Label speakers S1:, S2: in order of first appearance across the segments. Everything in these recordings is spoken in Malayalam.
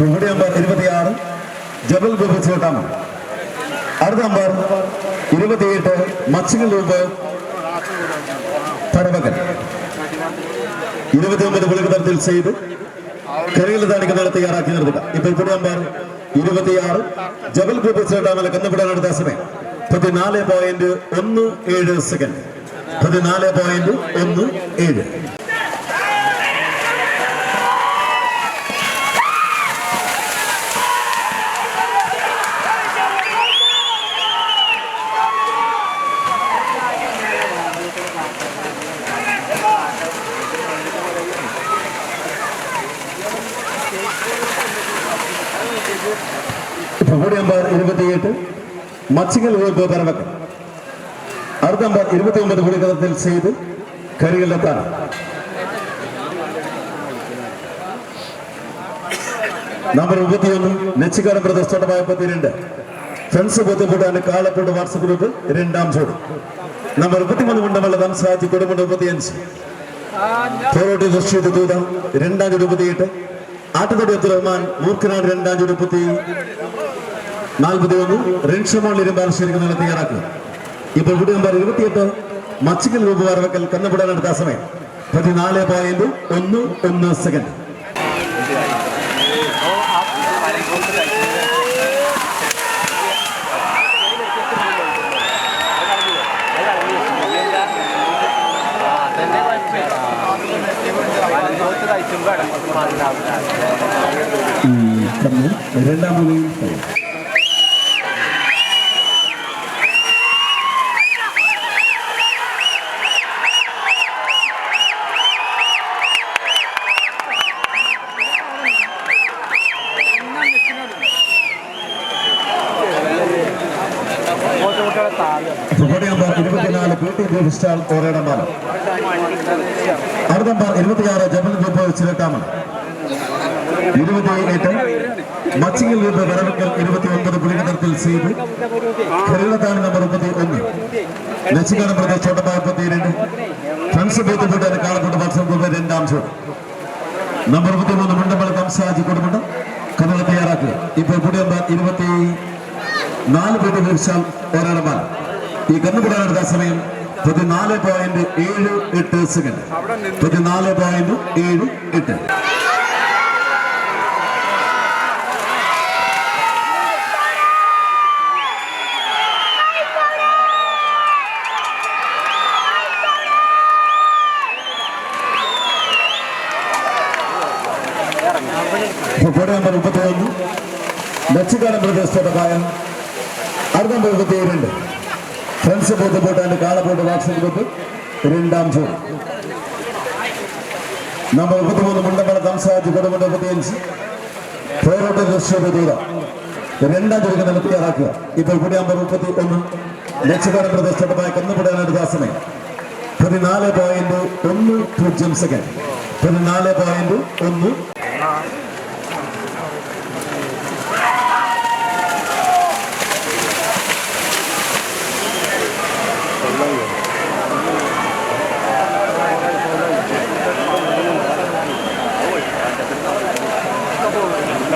S1: പ്രഹുടി നമ്പർ ഇരുപത്തിയാറ് ജബൽ ഗോപി ചേട്ടാമൻ അടുത്ത നമ്പർ ഇരുപത്തിയെട്ട് മച്ചിങ്ങൽ രൂപ തടവകൻ. ഇരുപത്തിയൊമ്പത് കുളികതരത്തിൽ ചെയ്ത് കരയിൽ നടത്തി തയ്യാറാക്കി നിർത്തുക. ഇപ്പോൾ പുതിയ നമ്പർ ഇരുപത്തിയാറ് ജബൽ ഗോപി ചേട്ടാമല കന്നപ്പെടാൻ അടുത്ത സമയം പതിനാല് പോയിന്റ് ഒന്ന് ഏഴ് സെക്കൻഡ് പതിനാല് പോയിന്റ് ഒന്ന് ഏഴ്. മച്ചിങ്ങൽ വകുപ്പ് പരമക്കൻ അടുത്ത ഇരുപത്തി ഒമ്പത് കുടിക്കതത്തിൽ ചെയ്ത് കരികളിലെത്താൻ നമ്പർ മുപ്പത്തിയൊന്ന് നെച്ചിക്കാട് പ്രദർശനമായ പത്തിരണ്ട് ഫ്രണ്ട്സ് ബോധ്യപ്പെട്ടാണ് കാളത്തോട് വാട്സപ്പ് ഗ്രൂപ്പ് രണ്ടാം ചോട് നമ്പർ മുപ്പത്തിമൂന്ന് മുണ്ടമല്ല സംസാരിച്ച് കുടുംബം മുപ്പത്തിയഞ്ച്. തോറോട്ടി റഷീദ് ദൂതം രണ്ടാം ചോട് മുപ്പത്തിയെട്ട്. ആട്ടുതൊടി റഹ്മാൻ മൂർക്കനാട് രണ്ടാം ചോട് മുപ്പത്തി നാൽപ്പത്തി ഒന്ന് റിൻഷമോൾ ഇരുമ്പാലശ്ശേരിക്ക് നല്ല തയ്യാറാക്കുക ഇപ്പോൾ കൂടി നമ്പർ ഇരുപത്തിയെട്ട് മച്ചിക്കൽ രൂപ വരവക്കൽ എടുത്ത സമയം. പതിനാല് പോയിന്റ് ഒന്ന് ഒന്ന് സെക്കൻഡ് രണ്ടാം രജിസ്ട്രാൾ ഓരേടമ്പാലം അടുത്ത നമ്പർ ഇരുപത്തിയാറ് ജബൽ ഗ്രൂപ്പ് ചിരട്ടാമൻ ഇരുപത്തിയെട്ട് മച്ചിങ്ങൽ ഗ്രൂപ്പ് വരവക്കൽ ഇരുപത്തി ഒൻപത് പുലിനഗരത്തിൽ സീബ് കേരളത്താണ് നമ്പർ മുപ്പത്തി ഒന്ന് ലക്ഷിക്കാനം പ്രദേശ് ചോട്ടപ്പ മുപ്പത്തിരണ്ട്. ഫ്രണ്ട്സ് ബോധ്യപ്പെട്ട് കാളപ്പെട്ട മത്സരം ഗ്രൂപ്പ് രണ്ടാം ഷോ. നമ്പർ മുപ്പത്തിമൂന്ന് മുണ്ടമ്പല കംസാജി കൊടുമുണ്ട്. കഥകൾ തയ്യാറാക്കുക. ഇപ്പോൾ നമ്പർ ഇരുപത്തി നാല് പേരുടെ ഒരാളമാണ് ഈ കന്നുപിടാൻ എടുത്ത സമയം പതിനാല് പോയിന്റ് ഏഴ് എട്ട് സെക്കൻഡ് പതിനാല് പോയിന്റ് ഏഴ് എട്ട്. നമ്പർ മുപ്പത്തി ഒന്ന് മെച്ചിക്കാടൻ പ്രദേശത്തോടൊപ്പായ അടുത്ത നമ്പർ മുപ്പത്തി ഫ്രണ്ട്സ് ബോധ്യപ്പെട്ടാണ്ട് കാളപ്പോട്ട് വാക്സിൻ ഗ്രൂപ്പ് രണ്ടാം ചോറ് നമ്പർ മുപ്പത്തിമൂന്ന് മുണ്ടമ്പല സംസാരിച്ച് കൊടുമുണ്ട് മുപ്പത്തിയഞ്ച്. പേരോട്ട് ദൃശ്യ ദൂര രണ്ടാം ചോദിക്കുന്ന നമ്മൾ തയ്യാറാക്കുക. ഇപ്പോൾ കൂടി നമ്പർ മുപ്പത്തി ഒന്ന് ലക്ഷ്യകാല പ്രദേശത്തോടൊപ്പായ കന്നുപിടാൻ ദാസമേ പതിനാല് പോയിന്റ് ഒന്ന് പൂജ്യം സെക്കൻഡ് പതിനാല് പോയിന്റ് ഒന്ന്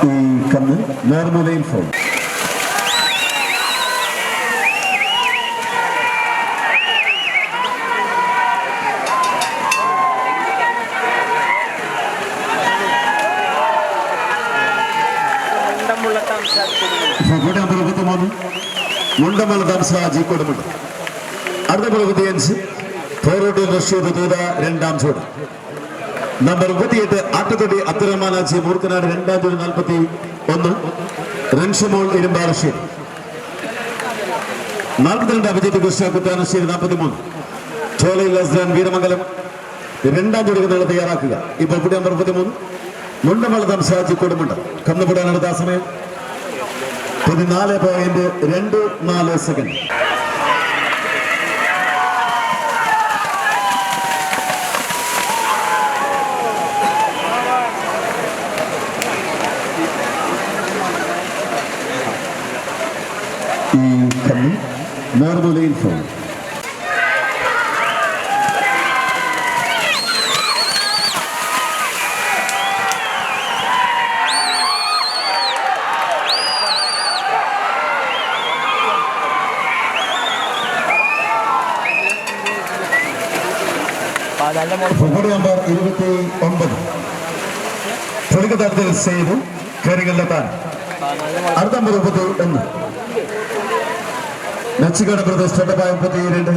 S1: ഈ കന്ന് നേർമുലയിൽ ഫോൺ ഫഗോഡ നമ്പർ മുപ്പത്തിമൂന്ന് മുണ്ടമല താമസാജി കൊടുമുണ്ട് അടുത്ത മുപ്പത്തിയഞ്ച് ഫോറോട്ട് റഷീദ് ദൂത രണ്ടാം ചൂട് നമ്പർ മുപ്പത്തിയെട്ട് ആട്ടുതൊടി അബ്ദുറഹ്മാനാജി മൂർക്കനാട് രണ്ടാം ചൂട് നാൽപ്പത്തി ഒന്ന് റൺഷമോൾ ഇരുമ്പാറശ്ശേരി നാൽപ്പത്തിരണ്ട് അഭിജിത്ത് കൃഷ്ണ കുറ്റാനശ്ശേരി നാൽപ്പത്തി മൂന്ന് ചോലയിൽ അസ്ലാൻ വീരമംഗലം. രണ്ടാം ചുടുക്കുന്ന തയ്യാറാക്കുക. ഇപ്പോൾ പുതിയ അമ്പത്തിമൂന്ന് മുണ്ടമല താമസാജി കൊടുമുണ്ട്. കന്നുപിടാൻ അടുത്ത സമയം. പതിനാല് പോയിന്റ് രണ്ട് നാല് second die
S2: Camille Mörderlin von.
S1: Food number ഇരുപത്തി ഒമ്പത്
S2: തുടക്കത്തരത്തിൽ ചെയ്തു കയറികളിലെത്താൻ
S1: അടുത്ത നമ്പർ മുപ്പത്തി ഒന്ന് നച്ചിക്കട പ്രദേശ് ചട്ടപ്പായ മുപ്പത്തി രണ്ട്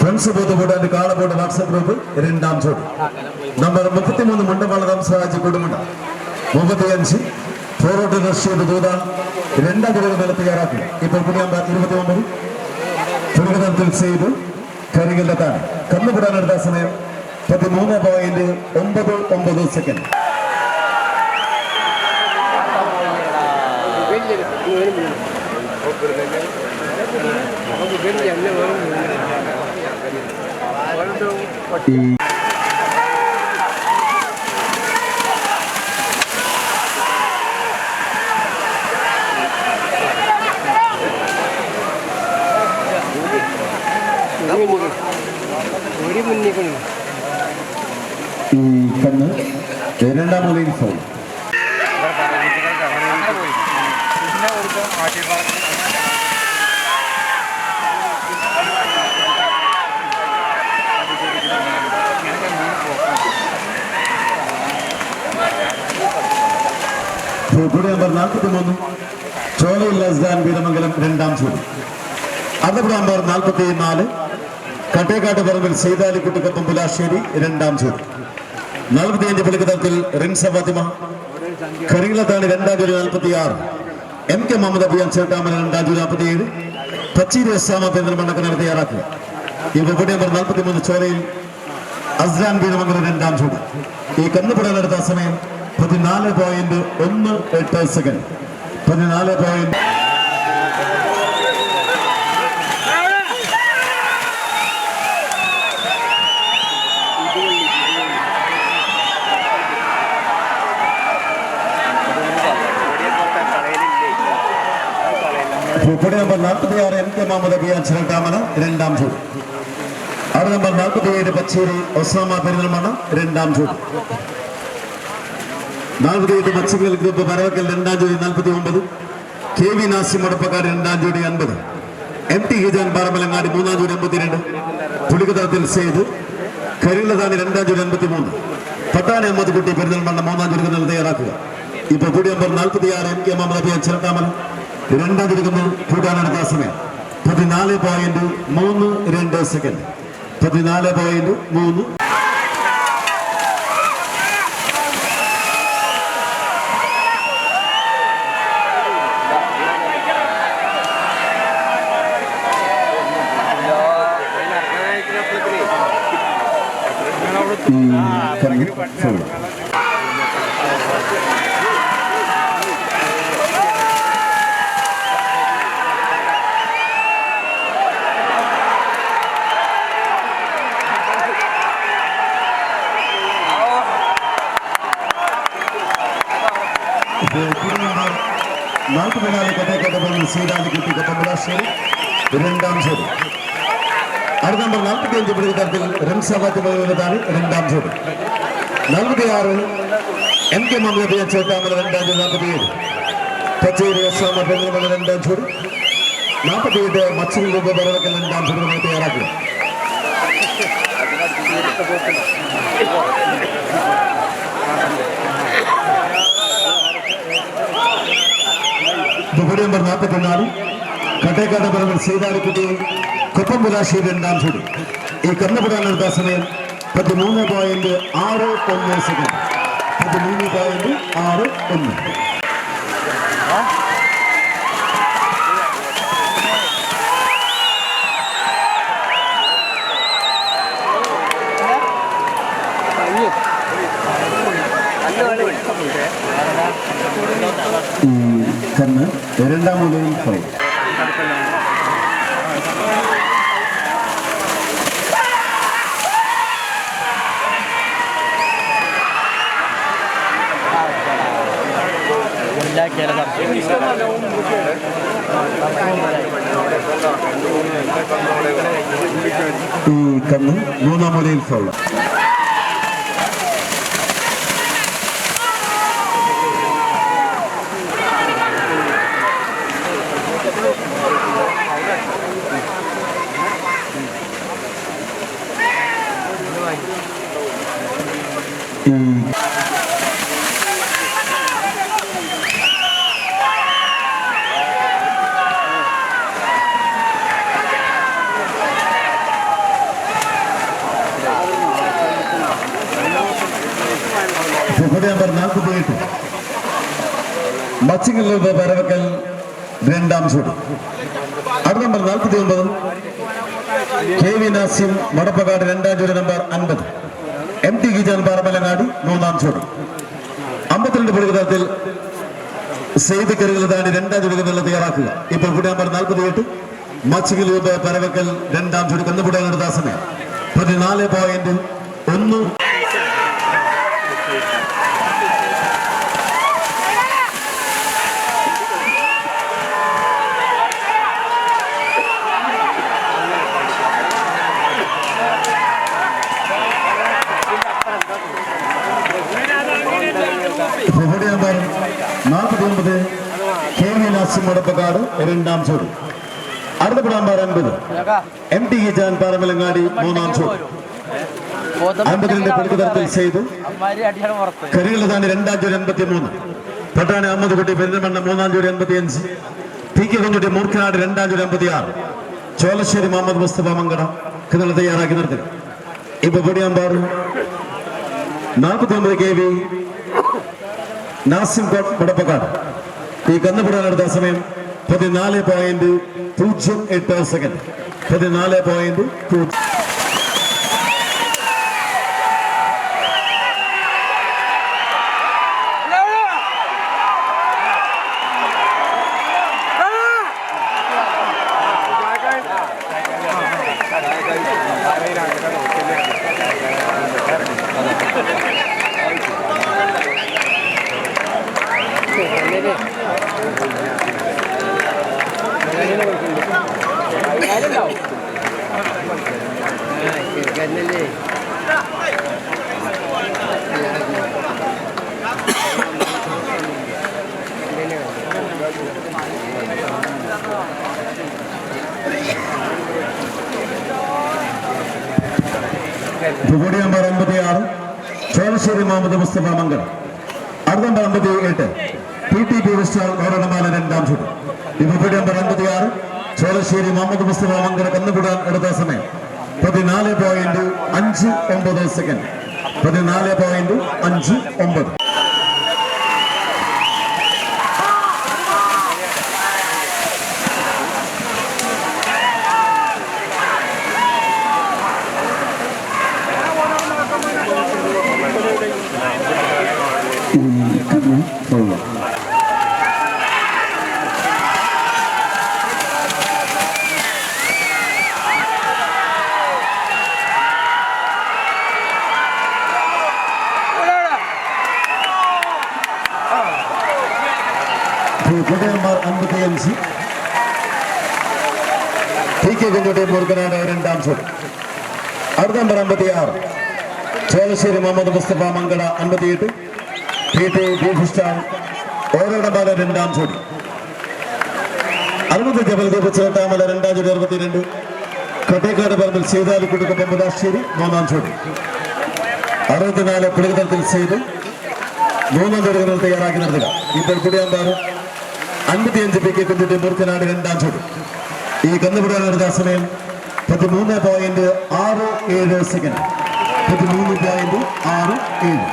S1: ഫ്രണ്ട്സ് ബൂത്ത് കൂടാണ്ട് കാളബോർഡ് വാട്സപ്പ് ഗ്രൂപ്പ് രണ്ടാം ചോട്ട് നമ്പർ മുപ്പത്തിമൂന്ന് മുണ്ടവളകം സഹാജി കൊടുമുണ്ട. മുപ്പത്തിയഞ്ച് ഫോറോട്ട് റഷ്യയുടെ ദൂത. രണ്ടാം നില തയ്യാറാക്കി ഇപ്പോൾ കുടിയാമ്പ ഇരുപത്തി ഒമ്പത് പുരുഷത്തിൽ ചെയ്തു കരികല്ലെത്താണ് കന്നുകൂടാൻ എടുത്ത സമയം പതിമൂന്ന് പോയിന്റ് ഒമ്പത് ഒമ്പത് സെക്കൻഡ്
S2: മുന്നിൽ
S1: ഈ കണ്ണ് രണ്ടാം മുലയിൽ ഫോൺ കൂടി നമ്പർ നാൽപ്പത്തി മൂന്ന് ചോലയിൽ ലസ്ദാൻ വീരമംഗലം രണ്ടാം ചൂട് അടുത്ത നമ്പർ നാൽപ്പത്തി നാല് കട്ടേക്കാട്ട് പറമ്പിൽ സീതാലിക്കുട്ടിക്കൊപ്പം പുലാശ്ശേരി രണ്ടാം ചൂട് നാൽപ്പത്തിയഞ്ച് പുലിക്കതത്തിൽ റിൻസ ഫാത്തിമ. കരികളത്താണ് രണ്ടാം ജൂലൈ നാൽപ്പത്തി ആറ് എം കെ മുഹമ്മദ് അബിയാൻ ചേട്ടാമല രണ്ടാം ജൂലൈ നാൽപ്പത്തി ഏഴ് പച്ചീരി എസ്സാമ പെരുന്തൽമണ്ണക്കനാണ് തയ്യാറാക്കുക ഈ വെപ്പടി നമ്പർ നാൽപ്പത്തി മൂന്ന് ചോലയിൽ അസ്ലാൻ വീരമംഗലം രണ്ടാം ചൂട് ഈ കന്നുപടാൻ എടുത്ത സമയം പതിനാല് പോയിന്റ് ഒന്ന് എട്ട് സെക്കൻഡ് പതിനാല് പോയിന്റ് പുപ്പടി നമ്പർ നാൽപ്പത്തി ആറ് എം കെ മുഹമ്മദ് അബിയാൻ ചിരട്ടാമല രണ്ടാം ചൂട് ആറ് നമ്പർ നാൽപ്പത്തി ഏഴ് പച്ചേരി ഒസാമ പെരുന്തൽമണ്ണ രണ്ടാം ചൂട് നാൽപ്പത്തി എട്ട് പച്ചക്കൽ ഗ്രൂപ്പ് പരവക്കൽ രണ്ടാം ജോഡി നാൽപ്പത്തി ഒമ്പത് കെ വി നാസി മുടപ്പക്കാർ രണ്ടാം ജോഡി അൻപത്. എം ടി ഹിജാൻ പാറമലങ്ങാടി മൂന്നാം ജോഡി അമ്പത്തിരണ്ട് പുളികതാത്തിൽ സെയ്ത് കരിലതാണി രണ്ടാം ജോഡി അൻപത്തി മൂന്ന് പട്ടാന അമ്മത് കുട്ടി പെരുന്തൽമണ്ണ മൂന്നാം ജോഡി കുന്നൽ തയ്യാറാക്കുക. ഇപ്പോൾ കൂടി നമ്പർ നാൽപ്പത്തി ആറ് എം കെ അബിയാൻ ചിരട്ടാമല രണ്ടാം ജോഡി കുന്നൽ കൂടാനെടുത്ത സമയം. പതിനാല് പോയിന്റ് മൂന്ന് രണ്ട് സെക്കൻഡ് പതിനാല് പോയിന്റ് മൂന്ന് ఈ చూడు நாட்டு வினாலை கதை கதை சீராதி குட்டி கதை விழா சரி இரண்டாம் சரி അടുത്ത നമ്പർ നാൽപ്പത്തി അഞ്ച് പ്രതികരണത്തിൽ റംസാബാദ് പതിനൊന്നാണ് രണ്ടാം ചോദ്യം നാൽപ്പത്തി ആറ് എം കെ മമ്മദ് ചേട്ടാമല രണ്ടാം ചോദ്യം നാൽപ്പത്തി ഏഴ് കച്ചേരി അസ്സാമ പെരുന്നമല രണ്ടാം ചോദ്യം നാൽപ്പത്തി എട്ട് മച്ചിൽ രൂപ പറവക്കൽ രണ്ടാം ചോദ്യം തയ്യാറാക്കുക ബുഹരി നമ്പർ നാൽപ്പത്തിനാല് കട്ടേക്കാട് പറമ്പിൽ സീതാലിക്കുട്ടി കൊപ്പം പുലാശ്ശേരി രണ്ടാം ചൂടി ഈ കന്നുപടാൻ എടുത്ത സമയം പതിമൂന്ന് പോയിന്റ് ആറ് ഒന്ന് സെക്കൻഡ് പതിമൂന്ന് പോയിന്റ് ആറ് ഒന്ന്. ഈ കന്ന് രണ്ടാം മൂലയിൽ ഫൈവ്
S2: ഉണ്ടാക്കിയാലും
S1: ഈ കന്ന് മൂന്നാം മൂലയിൽ നമ്പർ നാൽപ്പത്തി എട്ട് വരവക്കൽ രണ്ടാം ചൂട്. അടുത്ത നമ്പർ നാൽപ്പത്തി ഒമ്പത് കെ വി നാസിം മടപ്പക്കാട് രണ്ടാം ചൂട് നമ്പർ അൻപത്. എം ടി ഗിജാൻ പാറമലങ്ങാടി മൂന്നാം ചൂട്. അമ്പത്തിരണ്ട് പുള്ളിതത്തിൽ സെയ്ത് കരുകൾ താണ്ടി രണ്ടാം ചുരുക്കത്തിൽ തയ്യാറാക്കുക. ഇപ്പോൾ കൂടെ നമ്പർ നാൽപ്പത്തി എട്ട് രൂപ പരവക്കൽ രണ്ടാം ചൂട്. കന്നുപുടയുടെ ദാസനെ പതിനാല് പോയിന്റ് ഒന്ന് ഫെബ്രുവരി നമ്പർ നാൽപ്പത്തി ഒമ്പത് കെ വി നാസിം മടപ്പക്കാട് രണ്ടാം ചൂട് അടുത്ത നമ്പർ അൻപത് എം ടി ഗിജാൻ പാറമലങ്ങാടി മൂന്നാം ചൂട് അൻപത്തിരണ്ട് പെടുത്തരത്തിൽ ചെയ്തു. കരികളതാണ് രണ്ടാം ജൂലൈ എൺപത്തി മൂന്ന് പട്ടാണി അഹമ്മദ് കുട്ടി പെരിന്തൽമണ്ണ മൂന്നാം ജൂലൈ എൺപത്തി അഞ്ച് പി കെ കുഞ്ഞുട്ടി മൂർക്കനാട് രണ്ടാം ജൂലൈ എൺപത്തി ആറ് ചോലശ്ശേരി മുഹമ്മദ് മുസ്തഫ മങ്കട കിണർ തയ്യാറാക്കി നിർത്തി. ഇപ്പൊ പൊടിയാമ്പാറ് നാൽപ്പത്തി ഒമ്പത് കെ വി നാസിം കോട്ട് മുടപ്പക്കാട് ഈ കന്നുപിടാനെടുത്ത സമയം പതിനാല് പോയിന്റ് പൂജ്യം എട്ട് സെക്കൻഡ്. പതിനാല് പോയിന്റ് പൂജ്യം ഭൂപടി നമ്പർ അമ്പത്തി ആറ് ചോളശ്ശേരി മുഹമ്മദ് മുസ്തഫ മംഗൾ നമ്പർ അമ്പത്തി എട്ട് പി ടി പി വിസ്റ്റാൾ ഓരണമാല രണ്ടാം ഭൂപടി നമ്പർ അമ്പത്തി ആറ് ചോളശ്ശേരി മുഹമ്മദ് മുസ്തഫ മംഗൾ കന്നുകൂടാൻ എടുത്ത സമയം. പതിനാല് പോയിന്റ് അഞ്ച് ഒമ്പത് സെക്കൻഡ് പതിനാല് പോയിന്റ് അഞ്ച് ഒമ്പത് ഭൂപടി നമ്പർ അമ്പത്തി അഞ്ച് പി കെ കുഞ്ഞുട്ടി മുറുക്കനാട് അടുത്ത നമ്പർ അമ്പത്തിയാറ്. ചോലശ്ശേരി മുഹമ്മദ് മുസ്തഫ മംഗള അമ്പത്തിയെട്ട്. പി ടി ബീഫിസ്റ്റാൻ ഓരോടമാല രണ്ടാം ജോഡി. അറുപത് ജബൽദീപ് ചേട്ടാമല രണ്ടാം ജോഡി അറുപത്തിരണ്ട്. കട്ടേക്കാട് പറമ്പിൽ സീതാലിക്കുടുക്കം മുതാശ്ശേരി മൂന്നാം ജോഡി. അറുപത്തിനാല് പുളികതലത്തിൽ ചെയ്ത് മൂന്നാം ജോഡികൾ തയ്യാറാക്കി നിർത്തുക ഇപ്പോൾ കുടിയാമ്പാറ് അൻപത്തിയഞ്ച് പി കെ കുഞ്ഞിന്റെ മൂർക്കനാട് രണ്ടാം ജോഡി. ഈ കന്നുപിടാനുള്ള സമയം പതിമൂന്ന് പോയിന്റ് ആറ് ഏഴ് സെക്കൻഡ് പതിമൂന്ന് പോയിന്റ് ആറ് ഏഴ്.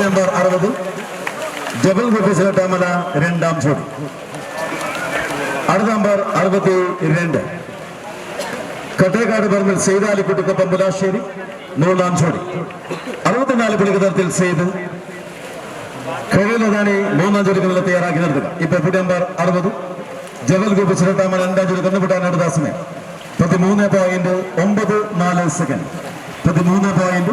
S1: നമ്പർ അറുപത്. ജബൽ ഗുഫിസിലട്ടാമല രണ്ടാം ചോടി അടുത്ത നമ്പർ അറുപത്തി രണ്ട്. കട്ടേക്കാട് പറമ്പിൽ സെയ്താലിക്കുട്ടിക്കൊപ്പം പുലാശ്ശേരി നൂറാം ചോടി അറുപത്തിനാല് പുളികതരത്തിൽ സെയ്ത് കഴിയുന്നതാണ് മൂന്നാം ചോദിക്കുന്നത് തയ്യാറാക്കി നിർത്തുക. ഇപ്പൊ ഫുഡ് നമ്പർ അറുപത്? ജവൽ ഗ്രൂപ്പ് ചിരട്ടാമൻ രണ്ടാം ചോടി കന്നുപിട്ടാൻ അടുത്ത സമയം പതിമൂന്ന് പോയിന്റ് ഒമ്പത് നാല് സെക്കൻഡ് പതിമൂന്ന് പോയിന്റ്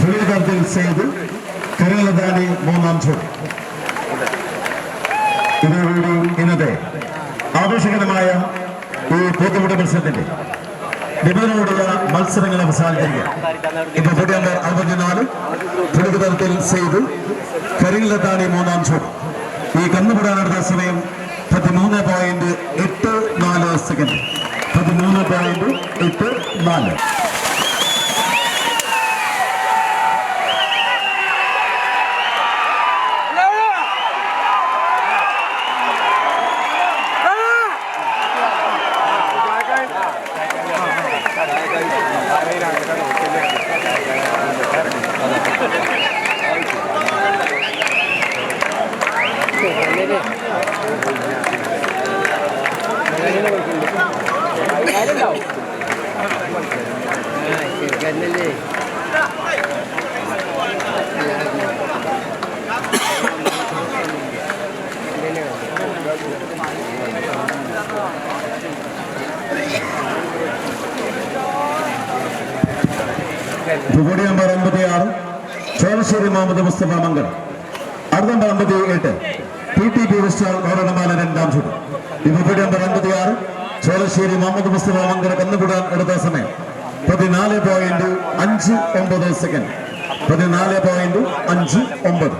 S1: പുള്ളിക്കാരത്തിൽ ചെയ്ത് കരളദാനി മൂന്നാം ചോദ്യം ഇതോടുകൂടി ഇന്നത്തെ ആവേശകരമായ ഈ പോത്തുമുട്ട മത്സരത്തിന്റെ നിബന്ധനയോടുള്ള മത്സരങ്ങൾ അവസാനിക്കുക ഇപ്പൊ പൊടി നമ്പർ അറുപത്തിനാല് പുള്ളിക്കതലത്തിൽ ചെയ്ത് കരിലത്താണി മൂന്നാം ചോദ്യം ഈ കന്നുപിടാനെടുത്ത സമയം പതിമൂന്ന് പോയിന്റ് എട്ട് നാല് സെക്കൻഡ് പതിമൂന്ന് പോയിന്റ് എട്ട് നാല്. പുകുടി നമ്പർ അമ്പത്തി ആറ് ചോളശ്ശേരി മുഹമ്മദ് മുസ്തഫ മംഗൾ അടുത്ത നമ്പർ അമ്പത്തി എട്ട് പി ടി പി വിശ്വാസ് ഓരണമാല രണ്ടാം ചുട് പുകുടി നമ്പർ അമ്പത്തി ആറ് ചോളശ്ശേരി മുഹമ്മദ് മുസ്തഫ മംഗൾ കന്നുകൂടാൻ എടുത്ത സമയം. പതിനാല് പോയിന്റ് അഞ്ച് ഒമ്പത് സെക്കൻഡ്. പതിനാല് പോയിന്റ് അഞ്ച് ഒമ്പത്.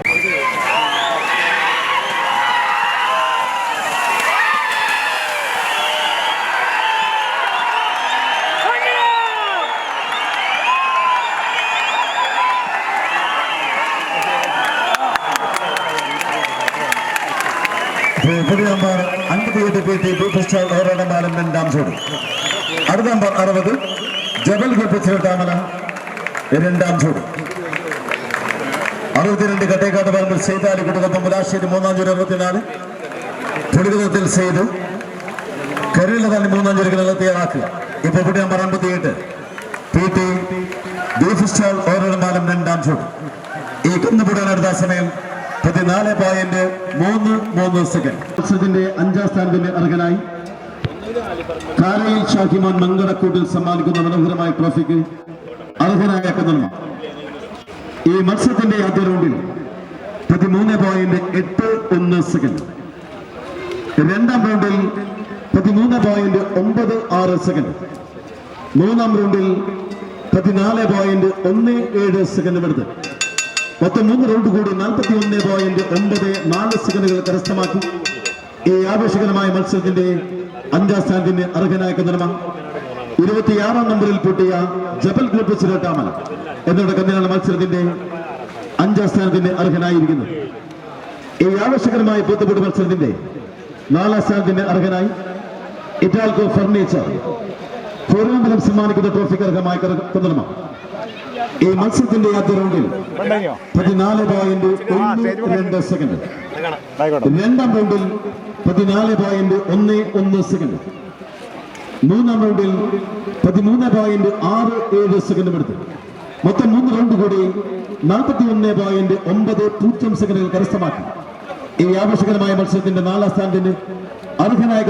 S1: പുതിയ നമ്പർ അൻപത്തിയെട്ട് പി ടി പി ഓരണമാലം രണ്ടാം ചുട്. അടുത്ത നമ്പർ അറുപത് ജബൽ ഗ്രൂപ്പ് ചിരട്ടാമല രണ്ടാം ചൂട്. അറുപത്തിരണ്ട് കട്ടേക്കാട് പറമ്പിൽ സെയ്താലി മൂന്നാം ചൂട് അറുപത്തിനാല്. പുളികുതത്തിൽ ചെയ്തു കരിയിലതാണ് മൂന്നാം ചുരുക്കിനുള്ള തയ്യാറാക്കുക. ഇപ്പൊ ഇവിടെ നമ്പർ അമ്പത്തിയെട്ട് പി ടി ബീഫ് സ്റ്റാൾ ഓരോരമാലം രണ്ടാം ചൂട്. ഈ കുന്നുപുടാൻ സമയം. പതിനാല് പോയിന്റ് മൂന്ന് മൂന്ന് സെക്കൻഡ് മത്സരത്തിന്റെ അഞ്ചാം സ്ഥാനത്തിന്റെ അർഹനായി കാരയിൽ ഷാഹിമാൻ മങ്കടക്കൂട്ടിൽ സമ്മാനിക്കുന്ന മനോഹരമായ ട്രോഫിക്ക് അർഹനായ കുന്നർമ്മ ഈ മത്സരത്തിന്റെ ആദ്യ റൗണ്ടിൽ പതിമൂന്ന് പോയിന്റ് എട്ട് ഒന്ന് സെക്കൻഡ് രണ്ടാം റൗണ്ടിൽ പതിമൂന്ന് പോയിന്റ് ഒമ്പത് ആറ് സെക്കൻഡ് മൂന്നാം റൗണ്ടിൽ പതിനാല് പോയിന്റ് ഒന്ന് ഏഴ് സെക്കൻഡ് എടുത്ത് മൊത്തം മൂന്ന് റൗണ്ട് കൂടി നാൽപ്പത്തി ഒന്ന് പോയിന്റ് ഒമ്പത് നാല് സെക്കൻഡുകൾ കരസ്ഥമാക്കി. ഈ ആവേശകരമായ മത്സരത്തിന്റെ അഞ്ചാം സ്ഥാനത്തിന് അർഹനായ കന്നഡമ ഇരുപത്തിയാറാം നമ്പറിൽ പൊട്ടിയ ജബൽ ഗ്രൂപ്പ് ചിരട്ടാമല എന്നോട് കന്നിനാണ് മത്സരത്തിന്റെ അഞ്ചാം സ്ഥാനത്തിന് അർഹനായിരിക്കുന്നത് ഈ ആവേശകരമായ പൂത്തപ്പൂട്ട് മത്സരത്തിന്റെ നാലാം സ്ഥാനത്തിന് അർഹനായി ഇറ്റാൽക്കോ ഫർണിച്ചർ. പൂർവമലം സമ്മാനിക്കുന്ന ട്രോഫിക്ക് അർഹമായ കന്നഡമ ഈ മത്സരത്തിന്റെ ആദ്യ റൗണ്ടിൽ പതിനാല് പോയിന്റ് ഒന്ന് രണ്ട് സെക്കൻഡ് രണ്ടാം റൗണ്ടിൽ പതിനാല് പോയിന്റ് ഒന്ന് ഒന്ന് സെക്കൻഡ് മൂന്നാം റൗണ്ടിൽ പതിമൂന്ന് പോയിന്റ് ആറ് ഏഴ് സെക്കൻഡും എടുത്തു. മൊത്തം മൂന്ന് റൗണ്ട് കൂടി നാൽപ്പത്തി ഒന്ന് പോയിന്റ് ഒമ്പത് പൂജ്യം സെക്കൻഡുകൾ കരസ്ഥമാക്കി. ഈ ആവശ്യകരമായ മത്സരത്തിന്റെ നാലാം സ്ഥാനത്തിന് അർഹനായ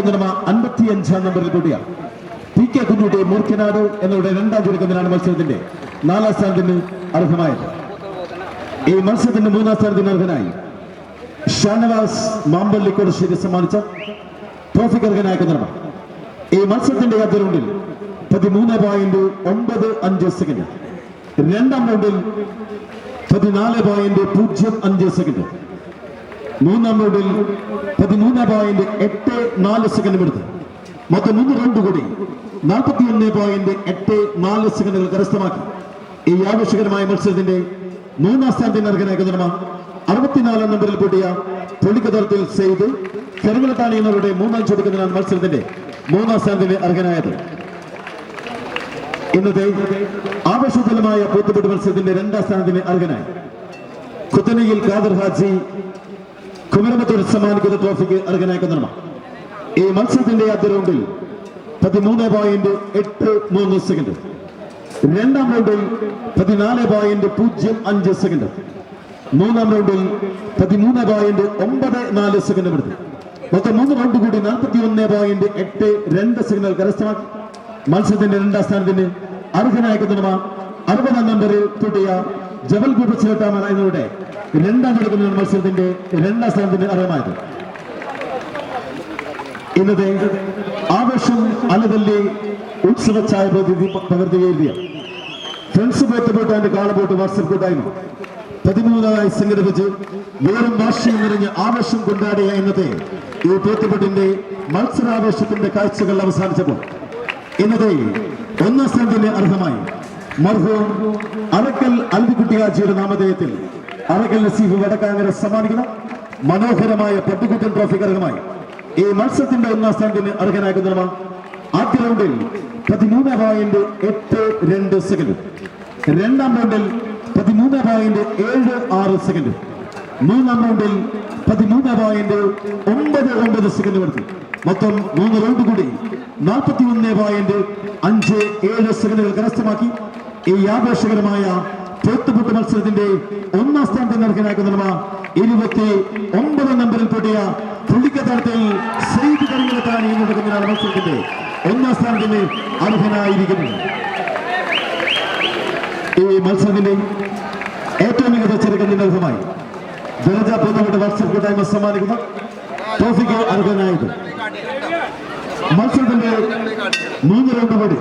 S1: അൻപത്തി അഞ്ചാം നമ്പറിൽ കൂടിയ പി കെ കുഞ്ഞുട്ടി മൂർഖനാട് എന്നിവരുടെ രണ്ടാം ചുരുക്കത്തിനാണ് മത്സരത്തിന്റെ നാലാം സ്ഥാനത്തിന് അർഹമായത്. ഈ മത്സരത്തിന്റെ മൂന്നാം സ്ഥാനത്തിന് അർഹനായി. ഷാനവാസ് മാമ്പള്ളി കൊടുശ്ശേരി സമ്മാനിച്ച ട്രോഫിക്ക് അർഹനായ കുന്നടമ ഈ മത്സരത്തിന്റെ ആദ്യ റൗണ്ടിൽ പതിമൂന്ന് പോയിന്റ് ഒമ്പത് അഞ്ച് സെക്കൻഡ്. രണ്ടാം റൗണ്ടിൽ പതിനാല് പോയിന്റ് പൂജ്യം അഞ്ച് സെക്കൻഡ്. മൂന്നാം റൗണ്ടിൽ പതിമൂന്ന് പോയിന്റ് എട്ട് നാല് സെക്കൻഡ് എടുത്ത്. മൊത്തം മൂന്ന് റൗണ്ട് കൂടി നാൽപ്പത്തി ഒന്ന് പോയിന്റ് എട്ട് നാല് സെക്കൻഡുകൾ കരസ്ഥമാക്കി. ഈ ആവേശകരമായ മത്സരത്തിന്റെ മൂന്നാം സ്ഥാനത്തിന് അർഹനാക്കുന്ന അറുപത്തിനാലാം നമ്പറിൽ കൂട്ടിയ പുള്ളിക്കതർത്തിൽ സെയ്ത് കരുവലത്താണി എന്നവരുടെ മൂന്നാം ചുരുക്കുന്നതിനാണ് മത്സരത്തിന്റെ മൂന്നാം സ്ഥാനത്തിന് അർഹനായത്. ഇന്നത്തെ ആവേശജലമായ പൂത്തുപെട്ട് മത്സരത്തിന്റെ രണ്ടാം സ്ഥാനത്തിന് അർഹനായി. കുത്തനയിൽ ഖാദർ ഹാജി കുമരമത്തൂർ സമ്മാനിക്കുന്ന ട്രോഫിക്ക് അർഹനാക്കുന്ന ഈ മത്സരത്തിന്റെ ആദ്യ റൗണ്ടിൽ പതിമൂന്ന് പോയിന്റ് എട്ട് മൂന്ന് സെക്കൻഡ്. രണ്ടാം റൗണ്ടിൽ പതിനാല് പോയിന്റ് പൂജ്യം അഞ്ച് സെക്കൻഡ് മൂന്നാം റൗണ്ടിൽ പതിമൂന്ന് പോയിന്റ് ഒമ്പത് നാല് സെക്കൻഡ് എടുത്തു. മൊത്തം മൂന്ന് റൗണ്ട് കൂടി നാൽപ്പത്തി ഒന്ന് പോയിന്റ് എട്ട് രണ്ട് സെക്കൻഡുകൾ കരസ്ഥമാക്കി. മത്സരത്തിന്റെ രണ്ടാം സ്ഥാനത്തിന് അർഹനായ കുന്നമ അറുപതാം നമ്പറിൽ തുടിയ ചേട്ടാമല എന്നിവരുടെ രണ്ടാം നടക്കുന്ന മത്സരത്തിന്റെ രണ്ടാം സ്ഥാനത്തിന് അർഹമായത്. ഇന്നത്തെ ആവേശം അലതല്ലി ഉത്സവ ചായ പകർത്തി പകർത്തുകയെഴുതിയ ഫ്രണ്ട്സ് ബോട്ട് കാളബോട്ട് വാട്സപ്പ് കൂട്ടായ്മ പതിമൂന്നായി സംഘടിപ്പിച്ച് വേറും വാർഷികം നിറഞ്ഞ ആവേശം കൊണ്ടാടുക എന്നത് ഈ പോത്തുപെട്ടിന്റെ മത്സരാവേശത്തിന്റെ കാഴ്ചകൾ അവസാനിച്ചപ്പോൾ. ഇന്നത്തെ ഒന്നാം സ്ഥാനത്തിന് അർഹമായി. മർഹൂം അറക്കൽ അൽബിക്കുട്ടിയാജിയുടെ നാമധേയത്തിൽ അറക്കൽ നസീഫ് വടക്കാങ്ങര സമ്മാനിക്കുന്ന മനോഹരമായ പട്ടുകുട്ടൻ ട്രോഫി അർഹമായി ഈ മത്സരത്തിന്റെ ഒന്നാം സ്ഥാനത്തിന് അർഹനാക്കുന്നതാണ് ആദ്യ റൗണ്ടിൽ പതിമൂന്ന് പോയിന്റ് എട്ട് രണ്ട് സെക്കൻഡ് രണ്ടാം റൗണ്ടിൽ പതിമൂന്ന് പോയിന്റ് ഏഴ് ആറ് സെക്കൻഡ് മൂന്നാം റൗണ്ടിൽ പതിമൂന്ന് പോയിന്റ് ഒമ്പത് ഒമ്പത് സെക്കൻഡ് എടുത്തു. മൊത്തം മൂന്ന് റൗണ്ട് കൂടി നാൽപ്പത്തി ഒന്ന് പോയിന്റ് അഞ്ച് ഏഴ് സെക്കൻഡുകൾ കരസ്ഥമാക്കി. ഈ ആഘോഷകരമായ തോത്തുപുട്ട് മത്സരത്തിന്റെ ഒന്നാം സ്ഥാനത്ത് നടക്കാനാക്കുന്ന ഇരുപത്തി ഒമ്പത് നമ്പറിൽ പൊട്ടിയ പുള്ളിക്കത്താഴത്തിൽ സെയ്ത് കരികളെത്താണ് ഈ നടക്കുന്ന മത്സരത്തിന്റെ ഒന്നാം സ്ഥാനത്തിന് അർഹനായിരിക്കുന്നു. ഈ മത്സരത്തിന്റെ ഏറ്റവും മികച്ച ചെറുക്കന്റെ അർഹമായി ദർജ പൊതുവിട്ട് വാട്സപ്പ് കൂട്ടായ്മ സമ്മാനിക്കുന്ന. ട്രോഫിക്ക് അർഹനായത്. മത്സരത്തിന്റെ മൂന്ന് റൗണ്ട് കൂടി.